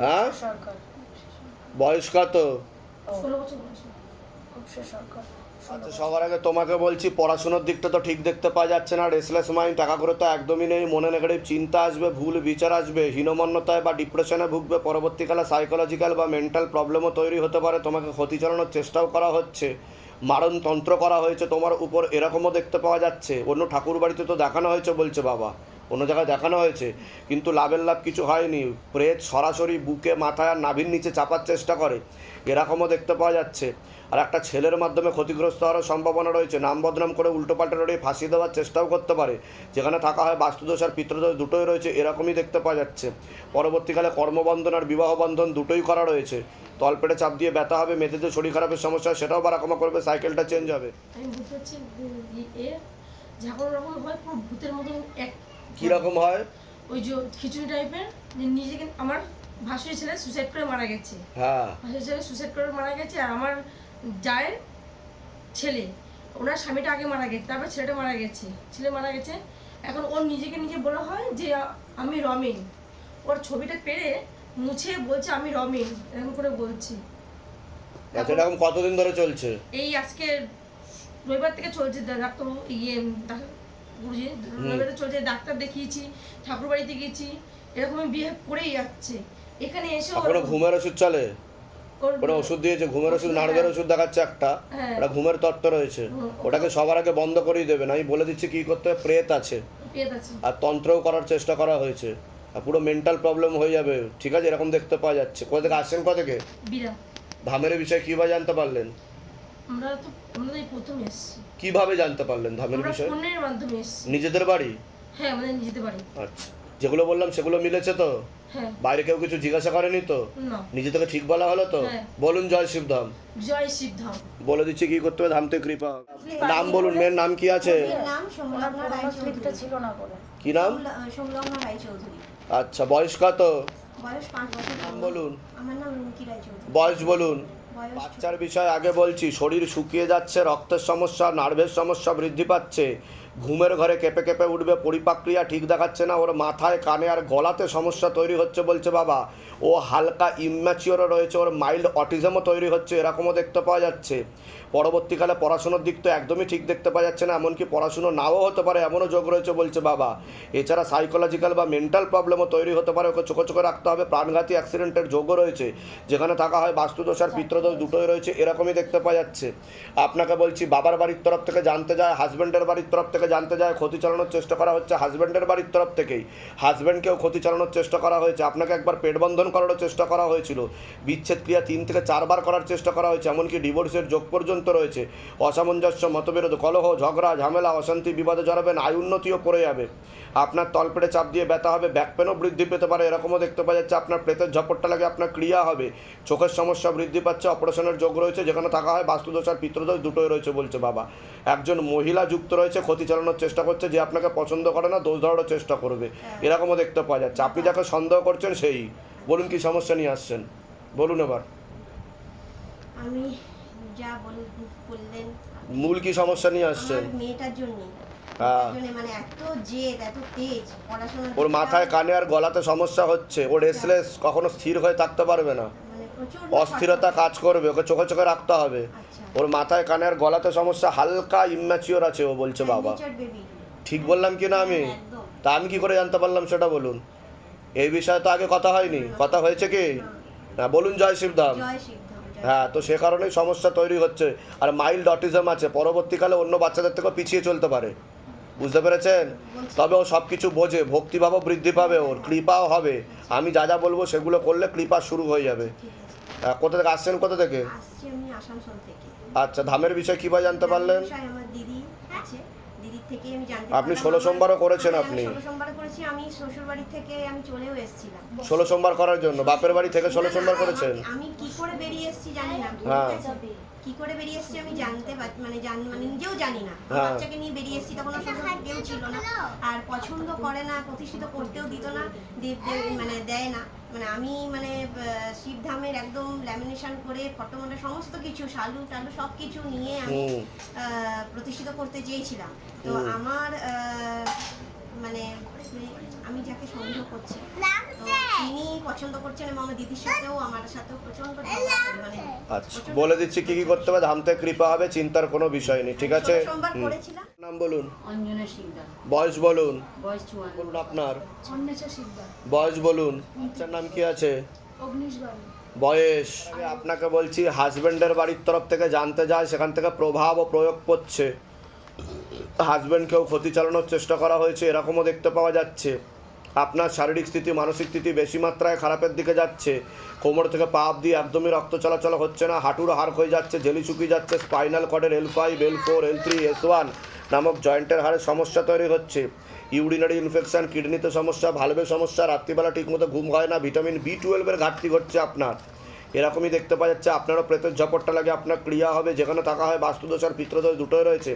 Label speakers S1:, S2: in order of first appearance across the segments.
S1: হ্যাঁ? বয়স কত? আচ্ছা সবার আগে তোমাকে বলছি পড়াশোনার দিকটা তো ঠিক দেখতে পাওয়া যাচ্ছে না রেসলেস মাইন্ড টাকা করে তো একদমই নেই মনে নেগেটিভ চিন্তা আসবে ভুল বিচার আসবে হীনমন্যতায় বা ডিপ্রেশনে ভুগবে পরবর্তীকালে সাইকোলজিক্যাল বা মেন্টাল প্রবলেমও তৈরি হতে পারে তোমাকে ক্ষতি চালানোর চেষ্টাও করা হচ্ছে মারণ তন্ত্র করা হয়েছে তোমার উপর এরকমও দেখতে পাওয়া যাচ্ছে অন্য ঠাকুর বাড়িতে তো দেখানো হয়েছে বলছে বাবা। অন্য জায়গায় দেখানো হয়েছে। কিন্তু লাভের লাভ কিছু হয়নি। প্রেত সরাসরি বুকে, মাথায় আর নাভির নিচে চাপার চেষ্টা করে। এরকমও দেখতে পাওয়া যাচ্ছে। আর একটা ছেলের মাধ্যমে ক্ষতিগ্রস্ত হওয়ার সম্ভাবনা রয়েছে। নাম বদনাম করে উল্টোপাল্টা লড়িয়ে ফাঁসিয়ে দেওয়ার চেষ্টাও করতে পারে। যেখানে থাকা হয় বাস্তুদোষ আর পিতৃদোষ দুটোই রয়েছে, এরকমই দেখতে পাওয়া যাচ্ছে। পরবর্তীকালে কর্মবন্ধন আর বিবাহ বন্ধন দুটোই করা রয়েছে। তলপেটে চাপ দিয়ে ব্যথা হবে মেয়েদের শরীর খারাপের সমস্যা সেটাও বারাকমা করবে, সাইকেলটা চেঞ্জ হবে।
S2: আমি বুঝতে পারছি রকম হয় পুরো ভূতের মতন এক
S1: কীরকম হয়?
S2: ওই যে খিচুড়ি টাইপের যে নিজেকে আমার ভাসুরি ছেলে সুসাইড করে মারা গেছে।
S1: হ্যাঁ।
S2: ভাসুরি ছেলে সুসাইড করে মারা গেছে আর আমার জায়ের ছেলে ওনার স্বামীটা আগে মারা গেছে তারপর ছেলেটা মারা গেছে। ছেলে মারা গেছে এখন ওর নিজেকে নিজে বলা হয় যে আমি রমেন। ওর ছবিটা পেরে মুছে বলছে আমি রমেন এরকম করে বলছি।
S1: আচ্ছা এরকম কতদিন ধরে চলছে?
S2: এই আজকে রবিবার থেকে চলছে দা- ডাক্তার ইয়ে চলছে ডাক্তার দেখিয়েছি ঠাকুর বাড়িতে এরকমই বিহেভ করেই যাচ্ছে এখানে এসে ওর-
S1: ঘুমের ওষুধ চলে?
S2: ওর-
S1: ওষুধ দিয়েছে? ঘুমের ওষুধ নার্ভের ওষুধ দেখাচ্ছে একটা।
S2: হ্যাঁ।
S1: ওটা ঘুমের তত্ত্ব রয়েছে। ওটাকে সবার আগে বন্ধ করেই দেবেন। আমি বলে দিচ্ছি কি করতে হবে? প্রেত আছে। আর তন্ত্রও করার চেষ্টা করা হয়েছে। আর পুরো মেন্টাল প্রবলেম হয়ে যাবে। ঠিক আছে? এরকম দেখতে পাওয়া যাচ্ছে। কোথা থেকে? আসছেন কোথা থেকে? ধামের বিষয়ে কীভাবে জানতে পারলেন?
S2: আমরা তো আমরা প্রথম এসেছি।
S1: কীভাবে জানতে পারলেন ধামের
S2: আমরা
S1: বিষয়ে?
S2: ফোনের মাধ্যমে এসেছি।
S1: নিজেদের বাড়ি?
S2: হ্যাঁ আমাদের নিজেদের বাড়ি।
S1: আচ্ছা যেগুলো বললাম সেগুলো মিলেছে তো?
S2: হ্যাঁ।
S1: বাইরে কেউ কিছু জিজ্ঞাসা করেনি তো?
S2: না।
S1: নিজে থেকে ঠিক বলা হলো তো?
S2: হ্যাঁ।
S1: বলুন জয় শিবধাম
S2: জয় শিবধাম
S1: বলে দিচ্ছি কি করতে হবে? ধামতে কৃপা। নাম বলুন মেয়ের নাম কি আছে?
S3: নাম সোমলগ্ন রায়চৌধুরী
S2: ছিল না বলে।
S1: কি নাম?
S3: সোমলগ্ন রায়চৌধুরী
S1: আচ্ছা বয়স কত?
S3: বয়স পাঁচ বছর।
S1: নাম বলুন।
S3: আমার নাম রুমকি রায়চৌধুরী
S1: বয়স বলুন। বাচ্চার বিষয় আগে বলছি, শরীর শুকিয়ে যাচ্ছে, রক্তের সমস্যা, নার্ভের সমস্যা বৃদ্ধি পাচ্ছে। ঘুমের ঘরে কেঁপে কেঁপে উঠবে পরিপাক্রিয়া ঠিক দেখাচ্ছে না, ওর মাথায়, কানে আর গলাতে সমস্যা তৈরি হচ্ছে বলছে বাবা। ও হালকা ইম্যাচিওরও রয়েছে, ওর মাইল্ড অটিজমও তৈরি হচ্ছে, এরকমও দেখতে পাওয়া যাচ্ছে। পরবর্তীকালে পড়াশোনার দিক তো একদমই ঠিক দেখতে পাওয়া যাচ্ছে না, এমনকি পড়াশুনো নাও হতে পারে, এমনও যোগ রয়েছে বলছে বাবা। এছাড়া সাইকোলজিক্যাল বা মেন্টাল প্রবলেমও তৈরি হতে পারে, ওকে চোখে চোখে রাখতে হবে, প্রাণঘাতী অ্যাক্সিডেন্টের যোগও রয়েছে, যেখানে থাকা হয় বাস্তুদোষ আর পিত্রদোষ দুটোই রয়েছে, এরকমই দেখতে পাওয়া যাচ্ছে। আপনাকে বলছি, বাবার বাড়ির তরফ থেকে জানতে যায় হাজব্যান্ডের বাড়ির তরফ থেকে জানতে যায়, ক্ষতি চালানোর চেষ্টা করা হচ্ছে হাজব্যান্ডের বাড়ির তরফ থেকেই। হাজব্যান্ডকেও ক্ষতি চালানোর চেষ্টা করা হয়েছে, আপনাকে একবার পেট বন্ধন করারও চেষ্টা করা হয়েছিল। বিচ্ছেদ ক্রিয়া তিন থেকে চারবার করার চেষ্টা করা হয়েছে, এমনকি ডিভোর্সের যোগ পর্যন্ত রয়েছে। অসামঞ্জস্য, মতবিরোধ, কলহ, ঝগড়া, ঝামেলা, অশান্তি, বিবাদে জড়াবেন, আয় উন্নতিও পড়ে যাবে। আপনার তলপেটে চাপ দিয়ে ব্যথা হবে ব্যাক পেনও বৃদ্ধি পেতে পারে, এরকমও দেখতে পাওয়া যাচ্ছে আপনার প্রেতের ঝপটটা লাগে আপনার ক্রিয়া হবে। চোখের সমস্যা বৃদ্ধি পাচ্ছে অপারেশনের যোগ রয়েছে, যেখানে থাকা হয় বাস্তুদোষ আর পিতৃদোষ দুটোই রয়েছে বলছে বাবা। একজন মহিলা যুক্ত রয়েছে, ক্ষতি চালানোর চেষ্টা করছে, যে আপনাকে পছন্দ করে না, দোষ ধরারও চেষ্টা করবে। এরকমও দেখতে পাওয়া যাচ্ছে। আপনি যাকে সন্দেহ করছেন, সেই। বলুন কি সমস্যা নিয়ে আসছেন? বলুন এবার।
S3: আমি যা বল- বললেন
S1: মূল কি সমস্যা নিয়ে আসছেন
S3: মেয়েটার জন্য
S1: হ্যাঁ।
S3: মানে এত জেদ এত তেজ পড়াশোনা
S1: ওর মাথায় কানে আর গলাতে সমস্যা হচ্ছে। ও রেসলেস কখনো স্থির হয়ে থাকতে পারবে না।
S3: মানে
S1: অস্থিরতা কাজ করবে ওকে চোখে চোখে রাখতে হবে।
S3: আচ্ছা।
S1: ওর মাথায় কানে আর গলাতে সমস্যা হালকা ইম্যাচিওর আছে ও বলছে বাবা। ঠিক বললাম কি না আমি? তা আমি কি করে জানতে পারলাম সেটা বলুন? এই বিষয়ে তো আগে কথা হয়নি। কথা হয়েছে কি? হ্যাঁ বলুন জয় শিবধাম। হ্যাঁ তো সে কারণেই সমস্যা তৈরি হচ্ছে। আর মাইল্ড অটিজম আছে পরবর্তীকালে অন্য বাচ্চাদের থেকেও পিছিয়ে চলতে পারে। বুঝতে পেরেছেন? তবে ও সব কিছু বোঝে ভক্তিভাবও বৃদ্ধি পাবে ওর কৃপাও হবে। আমি যা যা বলব সেগুলো করলে কৃপা শুরু হয়ে যাবে। হ্যাঁ, কোথা থেকে আসছেন কোথা থেকে? আচ্ছা ধামের বিষয়ে কীভাবে জানতে পারলেন?
S3: জানতে
S1: আপনি ষোলো সোমবারও করেছেন
S3: হ্যাঁ,
S1: আপনি?
S3: আমি করেছি আমি শ্বশুর বাড়ি থেকে আমি চলেও এসেছিলাম।
S1: ষোলো সোমবার করার জন্য বাপের বাড়ি থেকে ষোলো সোমবার করেছেন?
S3: আমি- কি করে বেরিয়ে এসেছি জানি না
S1: হ্যাঁ।
S3: কি করে বেরিয়ে এসেছি আমি জানতে মানে জান মানে নিজেও জানি না।
S1: হ্যাঁ।
S3: বাচ্চাকে নিয়ে বেরিয়ে এসেছি তখন শ্বশুর কেউ ছিল না। আর পছন্দ করে না প্রতিষ্ঠিত করতেও দিত না দে- দে- মানে দেয় না। মানে আমি মানে শিবধামের একদম ল্যামিনেশন করে ফটো মটো সমস্ত কিছু শালু টালু সব কিছু নিয়ে আমি আহ, প্রতিষ্ঠিত করতে চেয়েছিলাম। তো আমার আহ, মানে আমি যাকে সন্দেহ করছি তিনি পছন্দ করছে না এবং আমার দিদির সাথেও আমার সাথেও প্রচণ্ড মানে
S1: আচ্ছা বলে দিচ্ছি কি কি করতে হবে ধামতে কৃপা হবে চিন্তার কোনো বিষয় নেই ঠিক আছে? নাম বলুন।
S4: অঞ্জনা শিকদার
S1: বয়স বলুন।
S4: বয়স চুয়ান্ন।
S1: বলুন আপনার।
S5: অন্বেষা শিকদার
S1: বয়স বলুন। বাচ্চার নাম কি আছে?
S5: অগ্নিশ বাবু।
S1: বয়স। আপনাকে বলছি হাজবেন্ডের বাড়ির তরফ থেকে জানতে যায় সেখান থেকে প্রভাব ও প্রয়োগ করছে হাজবেন্ডকেও ক্ষতি চালানোর চেষ্টা করা হয়েছে, এরকমও দেখতে পাওয়া যাচ্ছে। আপনার শারীরিক স্থিতি, মানসিক স্থিতি বেশি মাত্রায় খারাপের দিকে যাচ্ছে। কোমর থেকে পা অব্দি একদমই রক্ত চলাচল হচ্ছে না, হাঁটুর হাড় হয়ে যাচ্ছে, জেলি শুকিয়ে যাচ্ছে spinal কর্ডের L five L four L three S one নামক জয়েন্টের হাড়ে সমস্যা তৈরি হচ্ছে। ইউরিনারি ইনফেকশন কিডনিতে সমস্যা ভালভে সমস্যা, রাত্রিবেলা ঠিকমতো ঘুম হয় না ভিটামিন বি টুয়েলভের ঘাটতি ঘটছে আপনার। এরকমই দেখতে পাওয়া যাচ্ছে। আপনারও প্রেতের ঝপটটা লাগে, আপনার ক্রিয়া হবে, যেখানে থাকা হয় বাস্তুদোষ আর পিত্রদোষ দুটোই রয়েছে।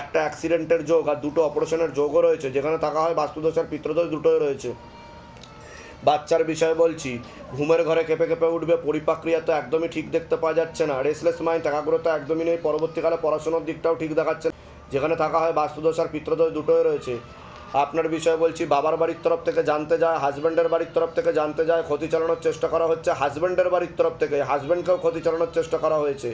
S1: একটা অ্যাক্সিডেন্টের যোগ আর দুটো অপারেশনের যোগও রয়েছে, যেখানে থাকা হয় বাস্তুদোষ আর পিত্রদোষ দুটোই রয়েছে। বাচ্চার বিষয়ে বলছি, ঘুমের ঘরে কেঁপে কেঁপে উঠবে, পরিপাক্রিয়া তো একদমই ঠিক দেখতে পাওয়া যাচ্ছে না। রেসলেস মাইন্ড একাগ্রতা একদমই নেই, পরবর্তীকালে পড়াশোনার দিকটাও ঠিক দেখাচ্ছে যেখানে থাকা হয় বাস্তুদোষ আর পিত্রদোষ দুটোই রয়েছে। আপনার বিষয়ে বলছি, বাবার বাড়ির তরফ থেকে জানতে যায় হাজব্যান্ডের বাড়ির তরফ থেকে জানতে যায়, ক্ষতি চালানোর চেষ্টা করা হচ্ছে। হাজব্যান্ডের বাড়ির তরফ থেকে হাজব্যান্ডকেও ক্ষতি চালানোর চেষ্টা করা হয়েছে।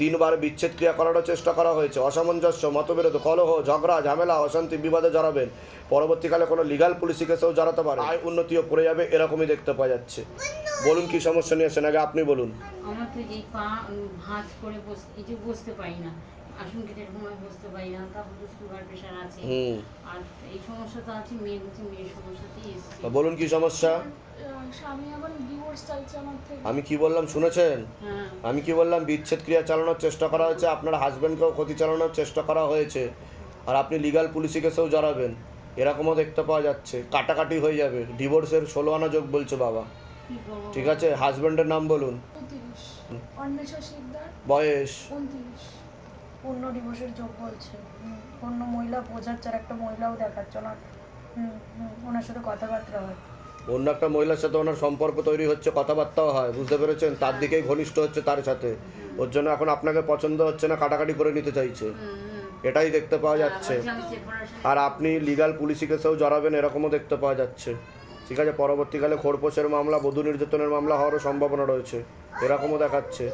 S1: তিনবার বিচ্ছেদ ক্রিয়া করারও চেষ্টা করা হয়েছে। অসামঞ্জস্য, মতবিরোধ, কলহ, ঝগড়া, ঝামেলা, অশান্তি, বিবাদে জড়াবেন। পরবর্তীকালে কোনো লিগাল পুলিশি কেসেও জড়াতে পারে। আয় উন্নতিও পড়ে যাবে, এরকমই দেখতে পাওয়া যাচ্ছে। বলুন কি সমস্যা নিয়ে আসেন? আগে আপনি বলুন।
S4: আমার তো এই পা ভাঁজ করে এই যে বসতে পারি না। আসন কেটে এরকম বসতে পারি না তারপর সুগার প্রেশার আছে।
S1: হুম।
S4: আর এই সমস্যা তো আছে মেয়ের হচ্ছে মেয়ের সমস্যাতেই এসছে।
S1: বলুন কি সমস্যা?
S5: স্বামী আবার ডিভোর্স চাইছে আমার থেকে।
S1: আমি কি বললাম শুনেছেন?
S4: হ্যাঁ।
S1: আমি কি বললাম বিচ্ছেদ ক্রিয়া চালানোর চেষ্টা করা হয়েছে আপনার হাজব্যান্ডকেও ক্ষতি চালানোর চেষ্টা করা হয়েছে। আর আপনি লিগাল পুলিশি কেসেও জড়াবেন। এরকমও দেখতে পাওয়া যাচ্ছে। কাটাকাটি হয়ে যাবে। ডিভোর্সের ষোলো আনা যোগ বলছে বাবা। ঠিক আছে হাজব্যান্ডের নাম বলুন। বয়স?
S6: পূর্ণ দিবসের যোগ বলছে অন্য মহিলা বোঝাচ্ছে আর একটা মহিলাও দেখাচ্ছে ওনার। হুম হুম ওনার সাথে কথাবার্তা হয়।
S1: অন্য একটা মহিলার সাথে ওনার সম্পর্ক তৈরি হচ্ছে কথাবার্তাও হয় বুঝতে পেরেছেন? তার দিকেই ঘনিষ্ঠ হচ্ছে তার সাথে। ওর জন্য এখন আপনাকে পছন্দ হচ্ছে না কাটাকাটি করে নিতে চাইছে। এটাই দেখতে পাওয়া যাচ্ছে।
S4: আবার যে আমি separation-
S1: আর আপনি লিগাল পুলিশি কেসেও জড়াবেন এরকমও দেখতে পাওয়া যাচ্ছে। ঠিক আছে পরবর্তীকালে খোরপোশের মামলা বধূ নির্যাতনের মামলা হওয়ারও সম্ভাবনা রয়েছে। এরকমও দেখাচ্ছে।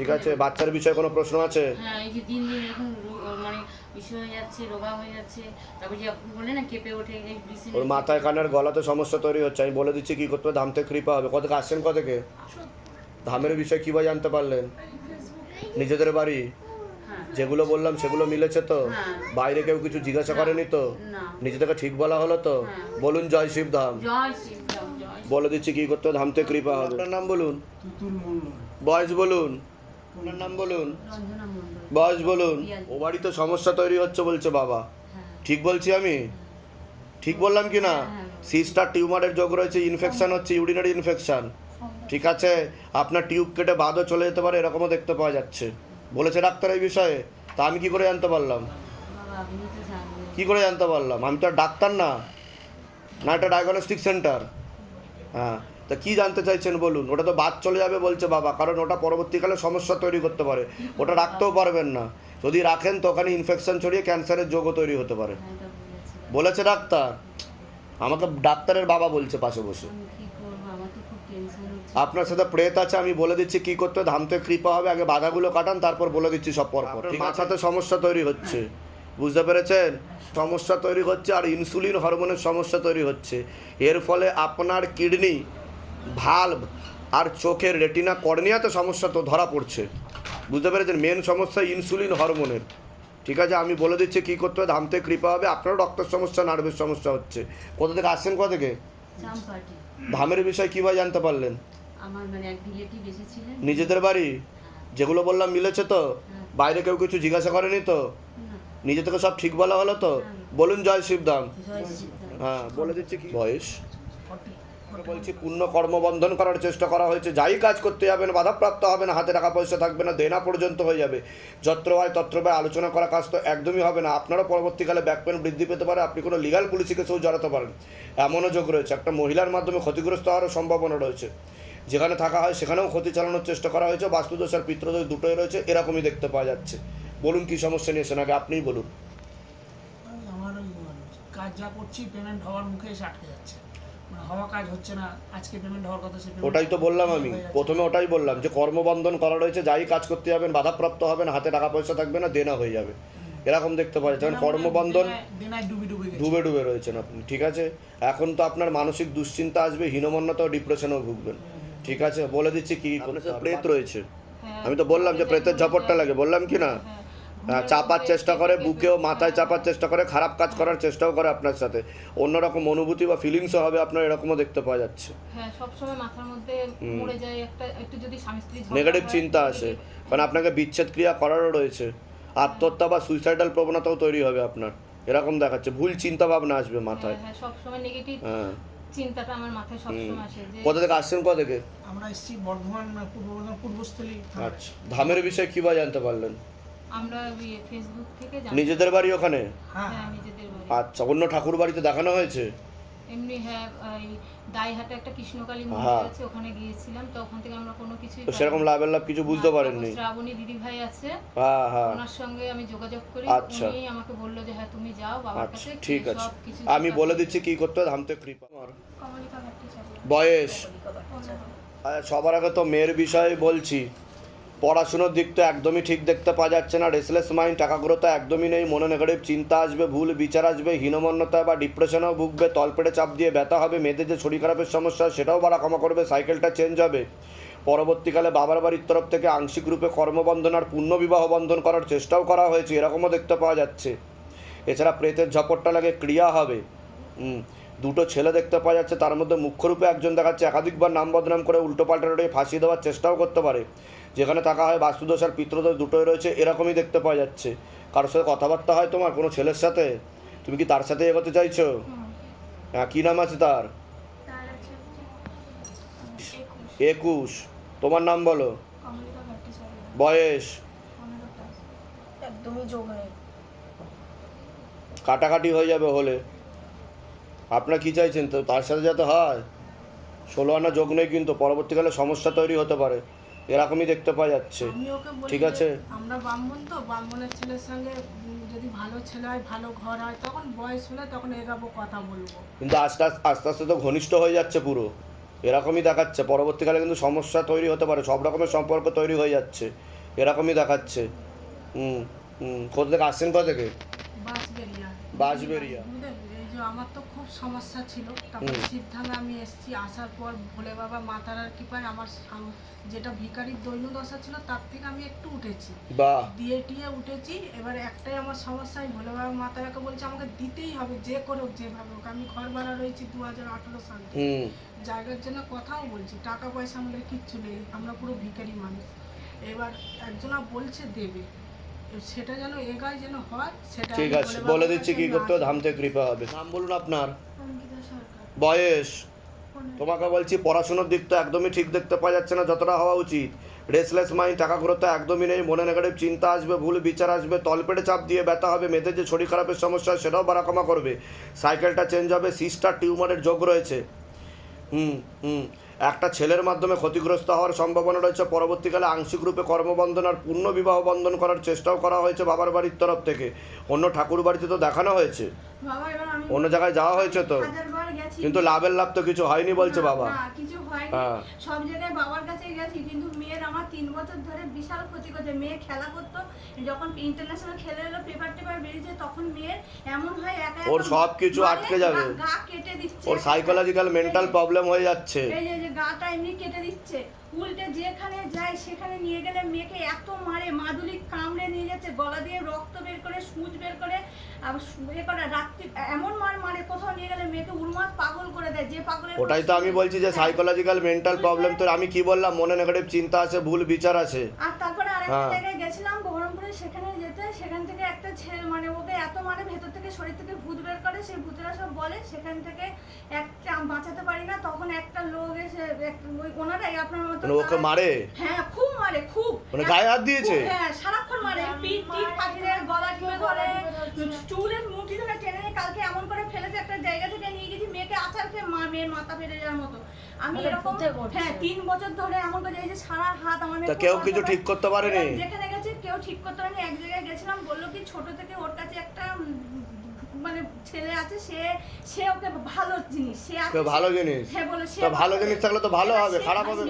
S1: ঠিক আছে? বাচ্চার বিষয়ে কোনো প্রশ্ন আছে?
S4: হ্যাঁ এই যে দিন দিন রো- মানে ইস্যু হয়ে যাচ্ছে রোগা হয়ে যাচ্ছে তারপর যে আপনি বললেন না কেঁপে ওঠে এই
S1: ওর মাথায় কানের গলাতে সমস্যা তৈরি হচ্ছে আমি বলে দিচ্ছি কি করতে হবে ধাম থেকে কৃপা হবে। কত আসছেন কত থেকে ধামের বিষয়ে কীভাবে জানতে পারলেন? নিজেদের বাড়ি?
S4: হ্যাঁ।
S1: যেগুলো বললাম সেগুলো মিলেছে তো?
S4: হ্যাঁ।
S1: বাইরে কেউ কিছু জিজ্ঞাসা করেনি তো?
S4: না।
S1: নিজে থেকে ঠিক বলা হলো তো?
S4: হ্যাঁ।
S1: বলুন জয় শিব ধাম। বলে দিচ্ছি কি করতে হবে ধাম কৃপা হবে। আপনার নাম বলুন। বয়স বলুন। ওনার নাম বলুন।
S4: রঞ্জনা
S1: বয়স বলুন। ও বাড়িতে সমস্যা তৈরি হচ্ছে বলছে বাবা।
S4: হ্যাঁ।
S1: ঠিক বলছি আমি? ঠিক বললাম কি না?
S4: হ্যাঁ।
S1: সিস্টার টিউমারের যোগ রয়েছে ইনফেকশন হচ্ছে ইউরিনারি ইনফেকশন ঠিক আছে? আপনার টিউব কেটে বাদও চলে যেতে পারে এরকমও দেখতে পাওয়া যাচ্ছে। বলেছে ডাক্তার এই বিষয়ে। তা আমি কি করে জানতে পারলাম?
S4: তো
S1: কি করে জানতে পারলাম? আমি তো আর ডাক্তার না। না এটা ডায়াগনস্টিক সেন্টার হ্যাঁ। তা কি জানতে চাইছেন বলুন? ওটা তো বাদ চলে যাবে বলছে বাবা কারণ ওটা পরবর্তীকালে সমস্যা তৈরি করতে পারে। ওটা রাখতেও পারবেন না। যদি রাখেন তো ওখানে ইনফেকশন ছড়িয়ে ক্যান্সারের যোগও তৈরি হতে পারে।
S4: হ্যাঁ
S1: বলেছে। ডাক্তার? আমাকে ডাক্তারের বাবা বলছে পাশে বসে।
S4: আমি কি করব? আমার তো খুব টেনশন হচ্ছে।
S1: আপনার সাথে প্রেত আছে আমি বলে দিচ্ছি কি করতে হবে, ধামতে কৃপা হবে আগে বাধাগুলো কাটান তারপর বলে দিচ্ছি সব পর পর মাথাতে সমস্যা তৈরি হচ্ছে। বুঝতে পেরেছেন? সমস্যা তৈরি হচ্ছে আর ইনসুলিন হরমোনের সমস্যা তৈরি হচ্ছে। এর ফলে আপনার কিডনি ভালভ আর চোখের রেটিনা কর্নিয়াতে সমস্যা তো ধরা পড়ছে। বুঝতে পেরেছেন? মেন সমস্যা ইনসুলিন হরমোনের ঠিক আছে আমি বলে দিচ্ছি কী করতে হবে ধামতে কৃপা হবে আপনারও রক্তের সমস্যা নার্ভের সমস্যা হচ্ছে। কোথা থেকে আসছেন কোথা থেকে? ধামের বিষয়ে কীভাবে জানতে পারলেন?
S4: মানে
S1: নিজেদের বাড়ি? যেগুলো বললাম মিলেছে তো? বাইরে কেউ কিছু জিজ্ঞাসা করেনি তো? নিজে থেকে সব ঠিক বলা হলো তো? বলুন জয় শিবধাম হ্যাঁ বলে দিচ্ছি কি? বয়স? বলছি পূর্ণ কর্মবন্ধন করার চেষ্টা করা হয়েছে। যাই কাজ করতে যাবেন বাধাপ্রাপ্ত হবে না হাতে টাকা পয়সা থাকবে না দেনা পর্যন্ত হয়ে যাবে। যত্র হয় তত্র ব্যয় আলোচনা করা কাজ তো একদমই হবে না। আপনারও পরবর্তীকালে ব্যাক পেন বৃদ্ধি পেতে পারে আপনি কোনো লিগাল পুলিশি কেসেও জড়াতে পারেন। এমনও যোগ রয়েছে একটা মহিলার মাধ্যমে ক্ষতিগ্রস্ত হওয়ারও সম্ভাবনা রয়েছে। যেখানে থাকা হয় সেখানেও ক্ষতি চালানোর চেষ্টা করা হয়েছে। বাস্তুদোষ আর পিত্রদোষ দুটোই রয়েছে এরকমই দেখতে পাওয়া যাচ্ছে। বলুন কি সমস্যা নিয়েছেন আগে আপনিই বলুন।
S7: আমার কাজ যা করছি পেমেন্ট হওয়ার মুখে এসে আটকে যাচ্ছে। হওয়া কাজ হচ্ছে না আজকে পেমেন্ট হওয়ার কথা সে
S1: ওটাই তো বললাম আমি। প্রথমে ওটাই বললাম যে কর্মবন্ধন করা রয়েছে যাই কাজ করতে যাবেন বাধাপ্রাপ্ত হবেন হাতে টাকা পয়সা থাকবে না দেনা হয়ে যাবে। এরকম দেখতে পারে যেমন কর্মবন্ধন
S7: ডুবে ডুবে
S1: রয়েছেন আপনি ঠিক আছে? এখন তো আপনার মানসিক দুশ্চিন্তা আসবে হীনমন্যতা ও ডিপ্রেশনেও ভুগবেন ঠিক আছে? বলে দিচ্ছি কি প্রেত রয়েছে।
S4: হ্যাঁ,
S1: আমি তো বললাম যে প্রেতের ঝপটটা লাগে বললাম কি না?
S4: হ্যাঁ,
S1: চাপার চেষ্টা করে বুকেও মাথায় চাপার চেষ্টা করে খারাপ কাজ করার চেষ্টাও করে আপনার সাথে। অন্যরকম অনুভূতি বা ফিলিংসও হবে আপনার এরকমও দেখতে পাওয়া যাচ্ছে।
S8: হ্যাঁ সবসময় মাথার মধ্যে মরে যায় একটা একটু যদি স্বামী স্ত্রী
S1: নেগেটিভ চিন্তা আসে। কারণ আপনাকে বিচ্ছেদ ক্রিয়া করারও রয়েছে। আত্মহত্যা বা সুইসাইডাল প্রবণতাও তৈরি হবে আপনার। এরকম দেখাচ্ছে। ভুল চিন্তা ভাবনা আসবে
S8: হ্যাঁ
S1: মাথায়।
S8: হ্যাঁ সবসময় নেগেটিভ
S1: হ্যাঁ।
S8: চিন্তাটা আমার মাথায় সবসময় আসে যে
S1: কোথা থেকে আসছেন কোথা থেকে?
S7: আমরা এসেছি বর্ধমান পূর্ব বর্ধমান পূর্বস্থলী
S1: আচ্ছা। ধামের বিষয়ে কী বা জানতে পারলেন?
S8: আমরা ফেসবুক থেকে জানি
S1: নিজেদের বাড়ি ওখানে?
S7: হ্যাঁ।
S8: হ্যাঁ নিজেদের বাড়ি।
S1: আচ্ছা অন্য ঠাকুর বাড়িতে দেখানো হয়েছে?
S8: এমনি হ্যাঁ এই দাইহাটে একটা কৃষ্ণকালী মন্দির
S1: হ্যাঁ।
S8: আছে ওখানে গিয়েছিলাম তো ওখান থেকে আমরা কোনো কিছুই
S1: তো সেরকম লাভের লাভ কিছু বুঝতে পারেননি?
S8: শ্রাবণী দিদি ভাই আছে
S1: হ্যাঁ হ্যাঁ।
S8: ওনার সঙ্গে আমি যোগাযোগ করি
S1: আচ্ছা।
S8: উনি আমাকে বলল যে হ্যাঁ তুমি যাও বাবার
S1: আচ্ছা
S8: কাছে
S1: ঠিক আছে। আমি বলে দিচ্ছি কি করতে হবে ধামতে কৃপা। আমার
S5: কমলিকা
S1: বয়স সবার আগে তো মেয়ের বিষয়ে বলছি। পড়াশুনোর দিক তো একদমই ঠিক দেখতে পাওয়া যাচ্ছে না। রেসলেস মাইন্ড টাকাগ্রতা একদমই নেই। মনে নেগেটিভ চিন্তা আসবে ভুল বিচার আসবে হীনমন্যতা বা ডিপ্রেশনেও ভুগবে তলপেটে চাপ দিয়ে ব্যথা হবে মেয়েদের যে শরীর খারাপের সমস্যা সেটাও বাড়া ক্ষমা করবে সাইকেলটা চেঞ্জ হবে। পরবর্তীকালে বাবার বাড়ির তরফ থেকে আংশিক রূপে কর্মবন্ধন আর পূর্ণ বিবাহ বন্ধন করার চেষ্টাও করা হয়েছে এরকমও দেখতে পাওয়া যাচ্ছে। এছাড়া প্রেতের ঝপটটা লাগে ক্রিয়া হবে। হুম, দুটো ছেলে দেখতে পাওয়া যাচ্ছে তার মধ্যে মুখ্যরূপে একজন দেখাচ্ছে একাধিকবার নাম বদনাম করে উল্টোপাল্টা রয়ে ফাঁসিয়ে দেওয়ার চেষ্টাও করতে পারে। যেখানে থাকা হয় বাস্তুদোষ আর পিতৃদোষ দুটোই রয়েছে এরকমই দেখতে পাওয়া যাচ্ছে। কারোর সাথে কথাবার্তা হয় তোমার কোনো ছেলের সাথে? তুমি কি তার সাথে এগোতে চাইছো? হ্যাঁ কী নাম আছে তার?
S5: একুশ।
S1: তোমার নাম বলো। বয়স? কাটাকাটি হয়ে যাবে হলে। আপনার কি চাইছেন? তো তার সাথে যাতে হয়। ষোলো আনা যোগ নেই কিন্তু পরবর্তীকালে সমস্যা তৈরি হতে পারে। এরকমই দেখতে পাওয়া যাচ্ছে। ঠিক আছে।
S2: আমরা ব্রাহ্মণ তো ব্রাহ্মণের ছেলের সঙ্গে যদি ভালো ছেলে হয় ভালো ঘর হয় তখন বয়স হলে তখন এগাবো কথা বলব।
S1: কিন্তু আস্তে আস্তে আস্তে আস্তে তো ঘনিষ্ঠ হয়ে যাচ্ছে পুরো। এরকমই দেখাচ্ছে। পরবর্তীকালে কিন্তু সমস্যা তৈরি হতে পারে। সব রকমের সম্পর্ক তৈরি হয়ে যাচ্ছে। এরকমই দেখাচ্ছে। হুম হুম। কোথা থেকে আসছেন কোথা থেকে?
S2: বাঁশবেরিয়া
S1: বাঁশবেড়িয়া।
S2: আমার তো খুব সমস্যা ছিল। তারপর
S1: হুম।
S2: আমি এসেছি আসার পর ভোলে বাবা মাতারার কৃপায় আমার যেটা ভিকারির দৈন্য দশা ছিল তার থেকে আমি একটু উঠেছি। দিয়ে টিয়ে উঠেছি এবার একটাই আমার সমস্যা আমি ভোলে বাবা মাতারাকে বলছি আমাকে দিতেই হবে যে করে হোক যেভাবে হোক। আমি ঘর ভাড়া রয়েছি দু হাজার আঠেরো সাল। থেকে। জায়গার জন্য কথাও বলছি টাকা পয়সা আমাদের কিচ্ছু নেই আমরা পুরো ভিখারি মানুষ। এবার একজনা বলছে দেবে। সেটা যেন এগায় যেন হয় সেটা
S1: ঠিক আছে বলে দিচ্ছি কি করতে হবে?
S2: আশা-
S1: ধাম থেকে কৃপা হবে। নাম বলুন আপনার।
S5: অঙ্কিতা
S1: বয়স? তোমাকে বলছি পড়াশোনার দিক তো একদমই ঠিক দেখতে পাওয়া যাচ্ছে না যতটা হওয়া উচিত। রেসলেস মাইন্ড টাকা গ্রোথ একদমই নেই মনে নেগেটিভ চিন্তা আসবে ভুল বিচার আসবে তলপেটে চাপ দিয়ে ব্যথা হবে মেয়েদের যে শরীর খারাপের সমস্যা হয় সেটাও বাড়া কমা করবে সাইকেলটা চেঞ্জ হবে সিস্টার টিউমারের যোগ রয়েছে। হুম হুম। একটা ছেলের মাধ্যমে ক্ষতিগ্রস্ত হওয়ার সম্ভাবনা রয়েছে। পরবর্তীকালে আংশিক রূপে কর্মবন্ধন আর পূর্ণ বিবাহ বন্ধন করার চেষ্টাও করা হয়েছে বাবার বাড়ির তরফ থেকে। অন্য ঠাকুর বাড়িতে তো দেখানো হয়েছে। অন্য জায়গায় যাওয়া হয়েছে তো। কিন্তু লাভের লাভ তো কিছু হয়নি বলছে বাবা।
S3: কিছু হয়নি।
S1: হ্যাঁ।
S3: সব জায়গায় বাবার কাছে গেছি কিন্তু মেয়ের আমার তিন বছর ধরে বিশাল ক্ষতি করছে। মেয়ে খেলা করতো যখন ইন্টারন্যাশনাল খেলে এলো পেপার টেপার বেরিয়েছে তখন মেয়ের এমন হয় একা
S1: ওর
S3: একা
S1: সবকিছু
S3: মারে,
S1: আটকে যাবে। ওর সাইকোলজিক্যাল মেন্টাল প্রবলেম হয়ে যাচ্ছে।
S3: গাটা এমনি কেটে দিচ্ছে। উল্টে যেখানে যায় সেখানে নিয়ে গেলে মেয়েকে এত মারে মাদুলি কামড়ে নিয়ে যাচ্ছে গলা দিয়ে রক্ত বের করে সুচ বের করে এ করে রাত্রি এমন মার মারে কোথাও নিয়ে গেলে মেয়েকে উন্মাদ পাগল করে দেয় যে পাগলের
S1: ওটাই তো আমি বলছি যে সাইকোলজিক্যাল মেন্টাল প্রবলেম তো আমি কি বললাম মনে নেগেটিভ চিন্তা আছে ভুল বিচার আছে।
S3: আর তারপরে আরেকটা
S1: হ্যাঁ।
S3: জায়গায় গেছিলাম সেখানে যেতে সেখান থেকে একটা ছেলে মানে ওকে এত মানে ভেতর থেকে শরীর থেকে ভূত বের করে সেই ভূতেরা সব বলে সেখান থেকে একটা বাঁচাতে পারি না তখন একটা লোক এসে ওই ওনারাই আপনার মতো
S1: মানে ওকে মারে?
S3: হ্যাঁ খুব মারে খুব।
S1: মানে গায়ে হাত দিয়েছে?
S3: হ্যাঁ সারাক্ষণ মারে। পিঠ টিঠ পাখিদের গলা টিপে ধরে। চুলের মুঠি ধরে টেনে নিয়ে কালকে এমন করে ফেলেছে একটা জায়গা থেকে নিয়ে গেছি মেয়েকে আচার খেয়ে মা মেয়ের মাথা ফেটে যাওয়ার মতো। আমি
S6: মানে
S3: এরকম হ্যাঁ তিন বছর ধরে এমন করে যে সারা হাত আমার মেয়ে
S1: কেউ কিছু ঠিক করতে পারেনি?
S3: যেখানে গেছে কেউ ঠিক করতে পারেনি। এক জায়গায় গেছিলাম বলল কি ছোট থেকে ওর কাছে একটা মানে ছেলে আছে সে সে ওকে ভালো জিনিস সে আছে
S1: ভালো জিনিস।
S3: হ্যাঁ বলে সে
S1: ভালো জিনিস থাকলে তো ভালো হবে খারাপ হবে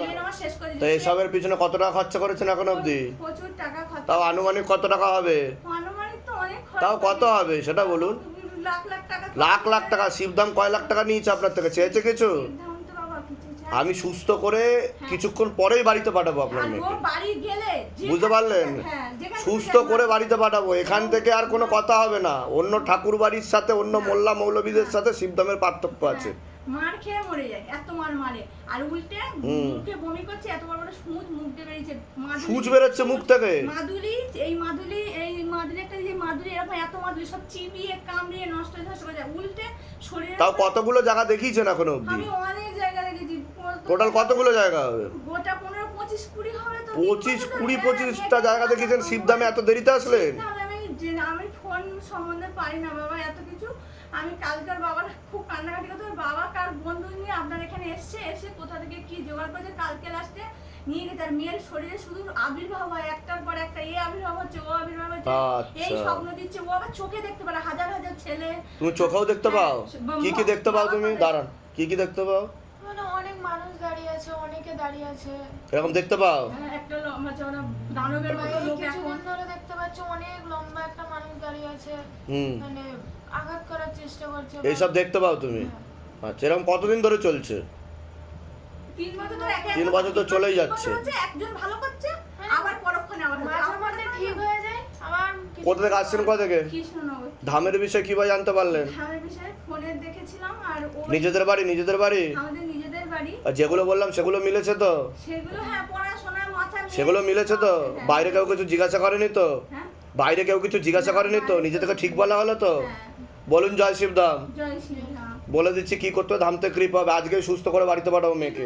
S3: করে
S1: তো এসবের পিছনে কত টাকা খরচা করেছেন এখন অবধি?
S3: প্রচুর টাকা খরচ
S1: তাও আনুমানিক কত টাকা হবে?
S3: আনুমানিক তো অনেক
S1: তাও কত।
S3: হবে
S1: সেটা বলুন।
S3: লাখ লাখ টাকা
S1: শিবধাম লাখ শিবদাম কয় লাখ টাকা নিয়েছে আপনার থেকে? চেয়েছে কিছু? আমি সুস্থ করে কিছুক্ষণ পরেই বাড়িতে পাঠাবো আপনার মেয়েকে।
S3: বাড়ি গেলে যে-
S1: বুঝতে পারলেন?
S3: হ্যাঁ,
S1: সুস্থ করে বাড়িতে পাঠাবো। এখান থেকে আর কোনো কথা হবে না। অন্য ঠাকুর বাড়ির সাথে অন্য মোল্লা মৌলবীদের সাথে শিবধামের পার্থক্য আছে।
S3: হ্যাঁ, মার খেয়ে মরে যায় এত মার মারে। আর উল্টে। মুখে বমি করছে এত বড় বড় সুচ মুখ দিয়ে বেরিয়েছে।
S1: সূচ বেরোচ্ছে মুখ থেকে।
S3: মাদুলি এই মাদুলি এই মাদুলি একটা যে মাদুলি এরকম এত মাদুলি সব চিবিয়ে কামড়িয়ে নষ্ট নষ্ট করে যায়। উল্টে শরীরে
S1: তাও কতগুলো জায়গা দেখিয়েছেন এখনও অবধি?
S3: আমি অনেক জায়গা দেখেছি।
S1: টোটাল কতগুলো জায়গা হবে?
S3: গোটা পনেরো পঁচিশ কুড়ি হবে তো।
S1: পঁচিশ কুড়ি
S3: হ্যাঁ,
S1: পঁচিশটা জায়গা দেখিয়েছেন। শিবদামে এত দেরিতে আসলেন?
S3: আমি ফোন সম্বন্ধে পারি না বাবা এত কিছু। আমি কালকার বাবার খুব কান্নাকাটি করতে বাবা কার বন্ধু নিয়ে আপনার এখানে এসছে এসে কোথা থেকে কি জোগাড় করেছে কালকে লাস্টে নিয়ে গেছে। আর মেয়ের শরীরে শুধু আবির্ভাব হয় একটার পর একটা এ আবির্ভাব হচ্ছে ও আবির্ভাব হচ্ছে
S1: আচ্ছা।
S3: এই স্বপ্ন দিচ্ছে। ও আবার চোখে দেখতে পারে হাজার হাজার ছেলে।
S1: তুমি চোখেও দেখতে পাও?
S3: হ্যাঁ,
S1: কি কি দেখতে পাও তুমি? দাঁড়ান কি কি দেখতে পাও?
S5: মানে অনেক মানুষ দাঁড়িয়ে আছে অনেকে দাঁড়িয়ে আছে।
S1: এরকম দেখতে পাও?
S3: হ্যাঁ, একটা লম্বা চওড়া দানবের মতো লোক এখন
S5: ধরে দেখতে পাচ্ছি অনেক লম্বা একটা মানুষ দাঁড়িয়ে আছে।
S1: হুম।
S5: মানে আঘাত করার চেষ্টা করছে
S1: এইসব দেখতে পাও তুমি? আচ্ছা এরকম কতদিন ধরে চলছে?
S3: তিন বছর
S1: তো চলেই যাচ্ছে।
S3: একজন ভালো করছে আবার পরক্ষণে আবার
S5: মাঝে ঠিক হয়ে যায় আবার
S1: কোথা থেকে আসছেন কোথা থেকে? ধামের বিষয়ে কীভাবে জানতে পারলেন?
S3: ধামের বিষয়ে ফোনে দেখেছিলাম আর
S1: নিজেদের বাড়ি নিজেদের বাড়ি?
S3: আমাদের
S1: আর যেগুলো বললাম সেগুলো মিলেছে তো?
S3: সেগুলো হ্যাঁ পড়াশোনা মাথা
S1: সেগুলো মিলেছে তো? বাইরে কেউ কিছু জিজ্ঞাসা করেনি তো?
S3: হ্যাঁ।
S1: বাইরে কেউ কিছু জিজ্ঞাসা করেনি তো? নিজে থেকে ঠিক বলা হলো তো?
S3: হ্যাঁ।
S1: বলুন জয়
S3: শ্রী
S1: বলে দিচ্ছি কি করতে ধামতে কৃপ হবে। আজকে সুস্থ করে বাড়িতে পাঠাবো মেয়েকে।